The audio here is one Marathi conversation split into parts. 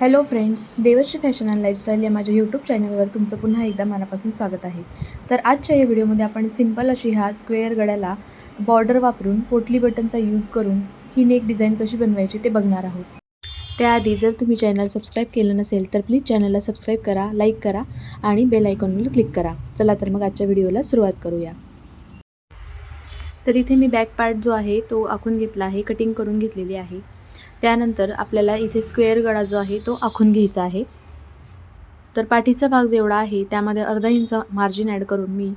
Hello friends Devarshi fashion and lifestyle या माझ्या यूट्यूब चॅनलवर तुमचं पुन्हा एकदा मनापासून स्वागत आहे. तर आजच्या या व्हिडिओमध्ये आपण सिंपल अशी ह्या स्क्वेअर गड्याला बॉर्डर वापरून पोटली बटनचा यूज करून ही नेक डिझाईन कशी बनवायची ते बघणार आहोत. त्याआधी जर तुम्ही चॅनल सबस्क्राईब केलं नसेल तर प्लीज चॅनलला सबस्क्राईब करा लाईक करा आणि बेल आयकॉनवर क्लिक करा. चला तर मग आजच्या व्हिडिओला सुरुवात करूया. तर इथे मी बॅक पार्ट जो आहे तो आखून घेतला आहे कटिंग करून घेतलेली आहे. त्यानंतर आपल्याला इथे स्क्वेअर गळा जो आहे तो आखून घ्यायचा आहे. तर पाठीचा भाग जेवढा आहे त्यामध्ये अर्धा इंच मार्जिन ॲड करून मी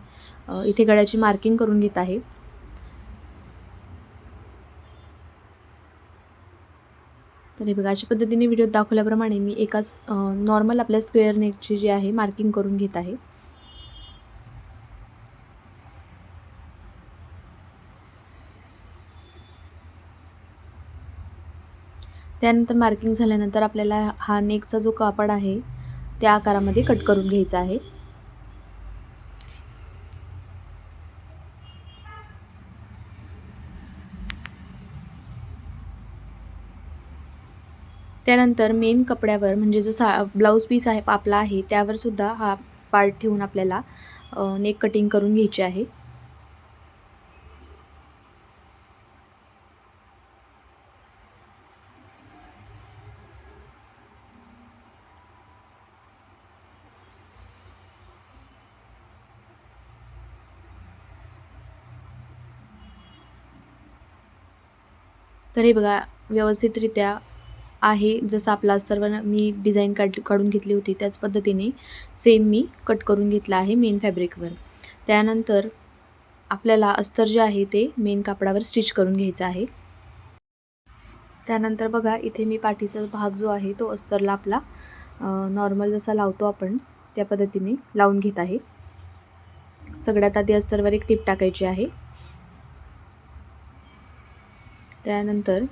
इथे गळ्याची मार्किंग करून घेत आहे. तर हे बघा अशा पद्धतीने व्हिडिओत दाखवल्याप्रमाणे मी एकाच नॉर्मल आपल्या स्क्वेअर नेकची जी आहे मार्किंग करून घेत आहे. त्यानंतर मार्किंग झाल्यानंतर आपल्याला हा नेकचा जो कापड आहे त्या आकारामध्ये कट करून घ्यायचा आहे. त्यानंतर मेन कपड्यावर म्हणजे जो सा ब्लाऊज पीस आहे आपला आहे त्यावर सुद्धा हा पार्ट ठेवून आपल्याला नेक कटिंग करून घ्यायची आहे. तर हे बघा व्यवस्थितरित्या आहे जसं आपला अस्तरवर मी डिझाईन काढ काढून घेतली होती त्याच पद्धतीने सेम मी कट करून घेतला आहे मेन फॅब्रिकवर त्यानंतर आपल्याला अस्तर जे आहे ते मेन कापडावर स्टिच करून घ्यायचं आहे. त्यानंतर बघा इथे मी पाठीचा भाग जो आहे तो अस्तरला आपला नॉर्मल जसा लावतो आपण त्या पद्धतीने लावून घेत आहे. सगळ्यात आधी अस्तरवर एक टीप टाकायची आहे. त्यानंतर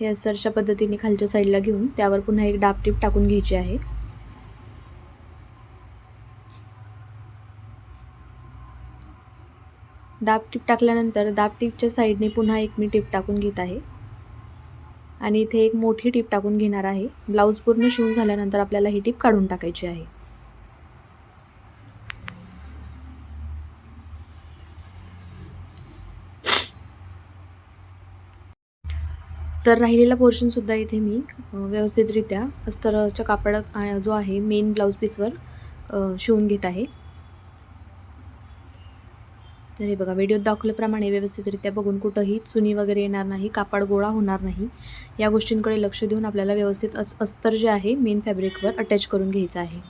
हे अस्तरच्या पद्धतीने खालच्या साईडला घेऊन त्यावर पुन्हा एक डाब टीप टाकून घ्यायची आहे. दाब टीप टाकल्यानंतर दाब टीपच्या साईडने पुन्हा एक मी टीप टाकून घेत आहे. आणि इथे एक मोठी टीप टाकून घेणार आहे. ब्लाऊज पूर्ण शिवून झाल्यानंतर आपल्याला ही टीप काढून टाकायची आहे. तर राहिलेला पोर्शनसुद्धा इथे मी व्यवस्थितरित्या अस्तरच्या कापड जो आहे मेन ब्लाऊज पीसवर शिवून घेत आहे. तर हे बघा व्हिडिओत दाखवल्याप्रमाणे व्यवस्थितरित्या बघून कुठंही चुनी वगैरे येणार नाही कापड गोळा होणार नाही या गोष्टींकडे लक्ष देऊन आपल्याला व्यवस्थित अस अस्तर जे आहे मेन फॅब्रिकवर अटॅच करून घ्यायचं आहे.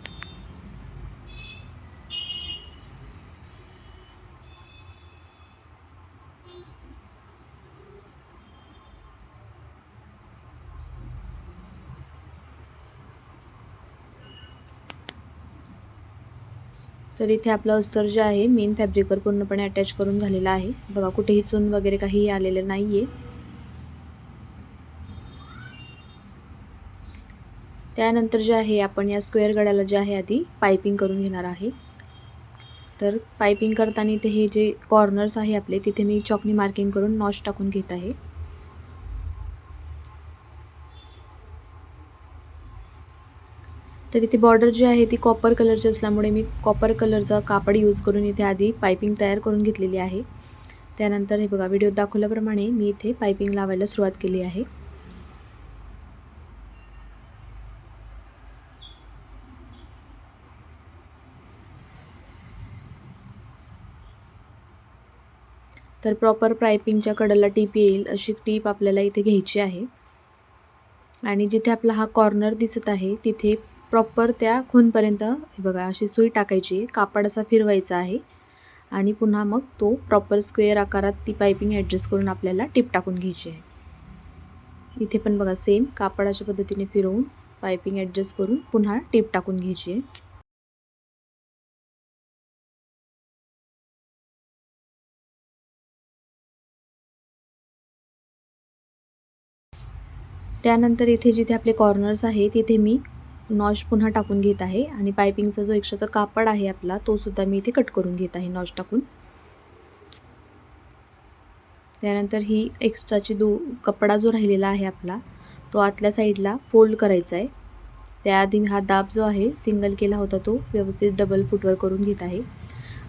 तर इथे आपलं अस्तर जे आहे मेन फॅब्रिकवर पूर्णपणे अटॅच करून झालेलं आहे. बघा कुठेही चून वगैरे काही आलेलं नाही आहे त्यानंतर जे आहे आपण या स्क्वेअर गड्याला जे आहे आधी पायपिंग करून घेणार आहे. तर पायपिंग करताना इथे हे जे कॉर्नर्स आहे आपले तिथे मी चॉकनी मार्किंग करून नॉच टाकून घेत आहे. तर इथे बॉर्डर जी आहे ती कॉपर कलरची असल्यामुळे मी कॉपर कलरचा कापड यूज करून इथे आधी पायपिंग तयार करून घेतलेली आहे. त्यानंतर हे बघा व्हिडिओत दाखवल्याप्रमाणे मी इथे पायपिंग लावायला सुरुवात केली आहे. तर प्रॉपर पायपिंगच्या कडेला टीप येईल अशी टीप आपल्याला इथे घ्यायची आहे. आणि जिथे आपला हा कॉर्नर दिसत आहे तिथे प्रॉपर त्या खूनपर्यंत हे बघा अशी सुई टाकायची आहे कापड असा फिरवायचा आहे. आणि पुन्हा मग तो प्रॉपर स्क्वेअर आकारात ती पायपिंग ॲडजस्ट करून आपल्याला टिप टाकून घ्यायची आहे. इथे पण बघा सेम कापड अशा पद्धतीने फिरवून पायपिंग ॲडजस्ट करून पुन्हा टिप टाकून घ्यायची आहे. त्यानंतर इथे जिथे आपले कॉर्नर्स आहे तिथे मी नॉश पुन्हा टाकून घेत आहे आणि पायपिंगचा जो एक्स्ट्राचा कापड आहे आपला तो सुद्धा मी इथे कट करून घेत आहे नॉश टाकून. त्यानंतर ही एक्स्ट्राची दो कपडा जो राहिलेला आहे आपला तो आतल्या साईडला फोल्ड करायचा आहे. त्याआधी हा दाब जो आहे सिंगल केला होता तो व्यवस्थित डबल फुटवर करून घेत आहे.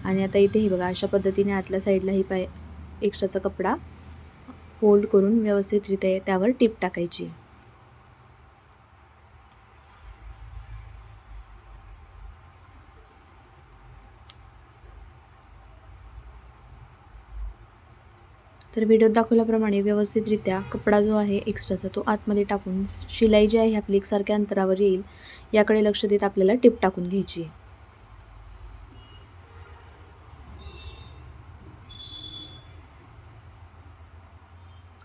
आणि आता इथे हे बघा अशा पद्धतीने आतल्या साईडला ही पाय एक्स्ट्राचा कपडा फोल्ड करून व्यवस्थितरित्या त्यावर टीप टाकायची तर व्हिडिओत दाखवल्याप्रमाणे व्यवस्थितरित्या कपडा जो आहे एक्स्ट्राचा तो आतमध्ये टाकून शिलाई जी आहे आपली एकसारख्या अंतरावर येईल याकडे लक्ष देत आपल्याला टिप टाकून घ्यायची आहे.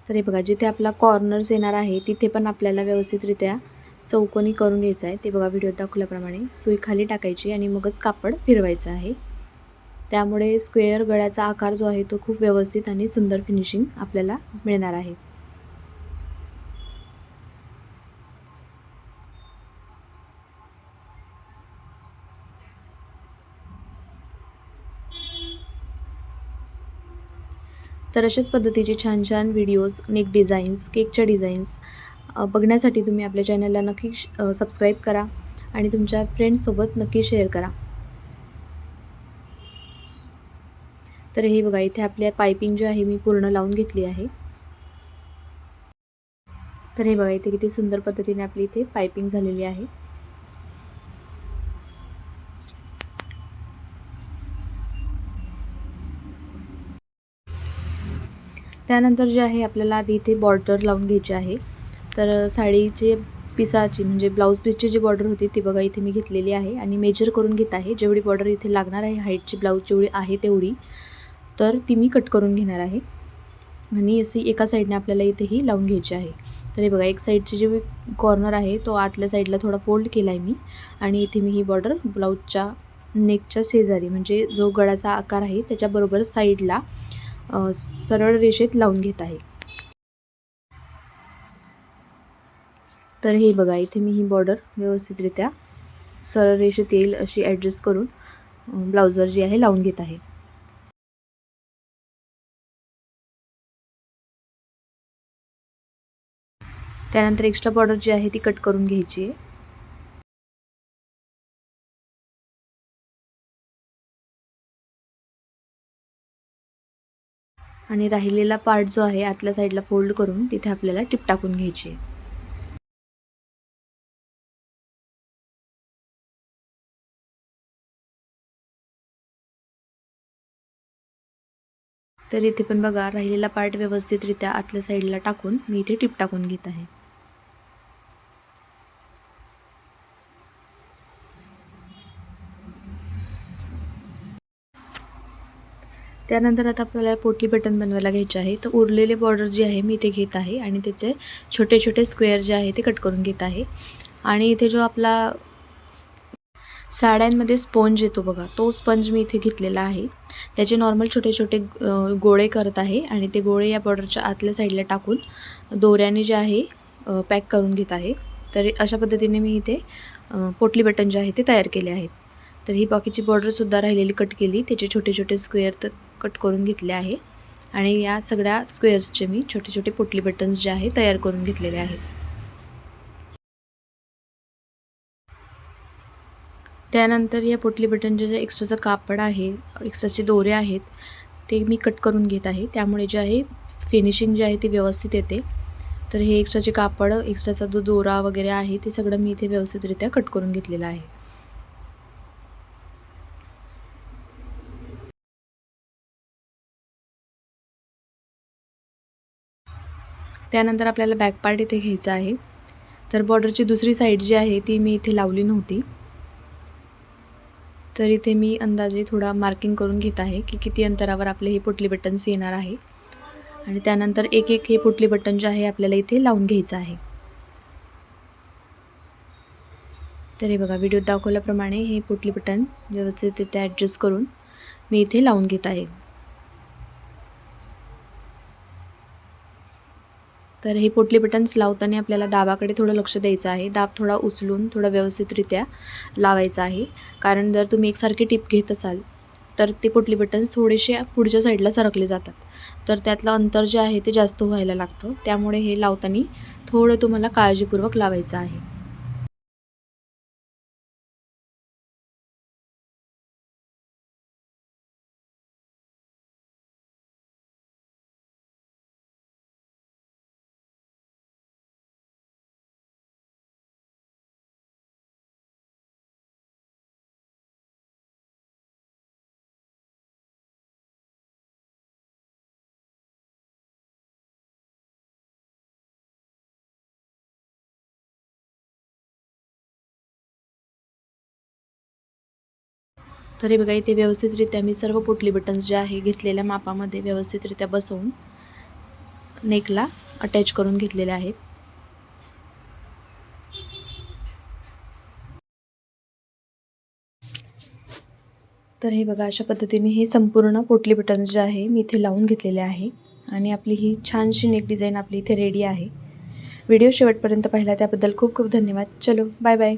तर हे बघा जिथे आपला कॉर्नर्स येणार आहे तिथे पण आपल्याला व्यवस्थितरित्या चौकोनी करून घ्यायचं आहे. ते बघा व्हिडिओत दाखवल्याप्रमाणे सुई खाली टाकायची आणि मगच कापड फिरवायचं आहे. त्यामुळे स्क्वेअर गळ्याचा आकार जो आहे तो खूप व्यवस्थित आणि सुंदर फिनिशिंग आपल्याला मिळणार आहे. तर अशाच पद्धतीचे छान छान व्हिडिओज नेक डिझाईन्स केकच्या डिझाईन्स बघण्यासाठी तुम्ही आपल्या चॅनलला नक्की सबस्क्राईब करा आणि तुमच्या फ्रेंड्ससोबत नक्की शेअर करा. तर हे बघा इथे आपल्या पायपिंग जी आहे मी पूर्ण लावून घेतली आहे. तर हे बघा इथे किती सुंदर पद्धतीने आपली इथे पायपिंग झालेली आहे. त्यानंतर जे आहे आपल्याला आधी इथे बॉर्डर लावून घ्यायची आहे. तर साडीचे पिसाची म्हणजे ब्लाऊज पीसची जी बॉर्डर होती ती बघा इथे मी घेतलेली आहे. आणि मेजर करून घेत आहे जेवढी बॉर्डर इथे लागणार आहे हाईटची ब्लाऊज जेवढी आहे तेवढी. तर ती मी कट करून घेणार आहे. आणि अशी एका साईडने आपल्याला इथेही लावून घ्यायची आहे. तर हे बघा एक साईडचे जे कॉर्नर आहे तो आतल्या साईडला थोडा फोल्ड केला आहे मी. आणि इथे मी ही बॉर्डर ब्लाऊजच्या नेकच्या शेजारी म्हणजे जो गळाचा आकार आहे त्याच्याबरोबर साईडला सरळ रेषेत लावून घेत आहे. तर हे बघा इथे मी ही बॉर्डर व्यवस्थितरित्या सरळ रेषेत येईल अशी ॲडजस्ट करून ब्लाऊजवर जी आहे लावून घेत आहे. त्यानंतर एक्स्ट्रा बॉर्डर जी आहे ती कट करून घ्यायची. आहे आणि राहिलेला पार्ट जो आहे आतल्या साईडला फोल्ड करून तिथे आपल्याला टिप टाकून घ्यायची. आहे तर इथे पण बघा राहिलेला पार्ट व्यवस्थितरित्या आतल्या साईडला टाकून मी इथे टिप टाकून घेत आहे. त्यानंतर आता आपल्याला पोटली बटन बनवायला घ्यायचे आहे. तर उरलेले बॉर्डर जे आहे मी इथे घेत आहे आणि त्याचे छोटे छोटे स्क्वेअर जे आहे ते कट करून घेत आहे. आणि इथे जो आपला साड्यांमध्ये स्पंज येतो बघा तो स्पंज मी इथे घेतलेला आहे. त्याचे नॉर्मल छोटे छोटे गोळे करत आहे आणि ते गोळे या बॉर्डरच्या आतल्या साईडला टाकून दोऱ्याने जे आहे पॅक करून घेत आहे. तर अशा पद्धतीने मी इथे पोटली बटन जे आहे ते तयार केले आहेत. तर ही बाकीची बॉर्डरसुद्धा राहिलेली कट केली. त्याचे छोटे छोटे स्क्वेअर तर कट करून घेतले आहे. आणि या सगळ्या स्क्वेअर्सचे मी छोटे छोटे पोटली बटन्स जे आहे तयार करून घेतलेले आहेत त्यानंतर या पोटली बटनचे जे एक्स्ट्राचं कापड आहे एक्स्ट्राचे दोरे आहेत ते मी कट करून घेत आहे. त्यामुळे जे आहे फिनिशिंग जे आहे ते व्यवस्थित येते. तर हे एक्स्ट्राचे कापड एक्स्ट्राचा जो दोरा वगैरे आहे ते सगळं मी इथे व्यवस्थितरित्या कट करून घेतलेलं आहे. त्यानंतर आपल्याला बॅक पार्ट इथे घ्यायचा आहे. तर बॉर्डरची दुसरी साईड जी आहे ती मी इथे लावली नव्हती. तर इथे मी अंदाजे थोडा मार्किंग करून घेत आहे की किती अंतरावर आपले हे पुटली बटन्स येणार आहे. आणि त्यानंतर एक एक हे पुटली बटन जे आहे आपल्याला इथे लावून घ्यायचं आहे. तर हे बघा व्हिडिओत दाखवल्याप्रमाणे हे पुटली बटन व्यवस्थित ॲडजस्ट करून मी इथे लावून घेत आहे. तर हे पोटली बटन्स लावताना आपल्याला दाबाकडे थोडं लक्ष द्यायचं आहे. दाब थोडा उचलून थोडा व्यवस्थितरित्या लावायचा आहे. कारण जर तुम्ही एकसारखी टिप घेत असाल तर ते पोटली बटन्स थोडेसे पुढच्या साईडला सरकले जातात. तर त्यातलं अंतर जे आहे ते जास्त व्हायला लागतं. त्यामुळे हे लावताना थोडं तुम्हाला काळजीपूर्वक लावायचं आहे. तर हे बघा इथे व्यवस्थितरित्या मी सर्व पोटली बटन्स जे आहे घेतलेल्या मापामध्ये व्यवस्थितरित्या बसवून नेकला अटॅच करून घेतलेले आहेत. तर हे बघा अशा पद्धतीने हे संपूर्ण पोटली बटन्स जे आहे मी इथे लावून घेतलेले आहे. आणि आपली ही छानशी नेक डिझाईन आपली इथे रेडी आहे. व्हिडिओ शेवटपर्यंत पाहिला त्याबद्दल खूप खूप धन्यवाद. चलो बाय बाय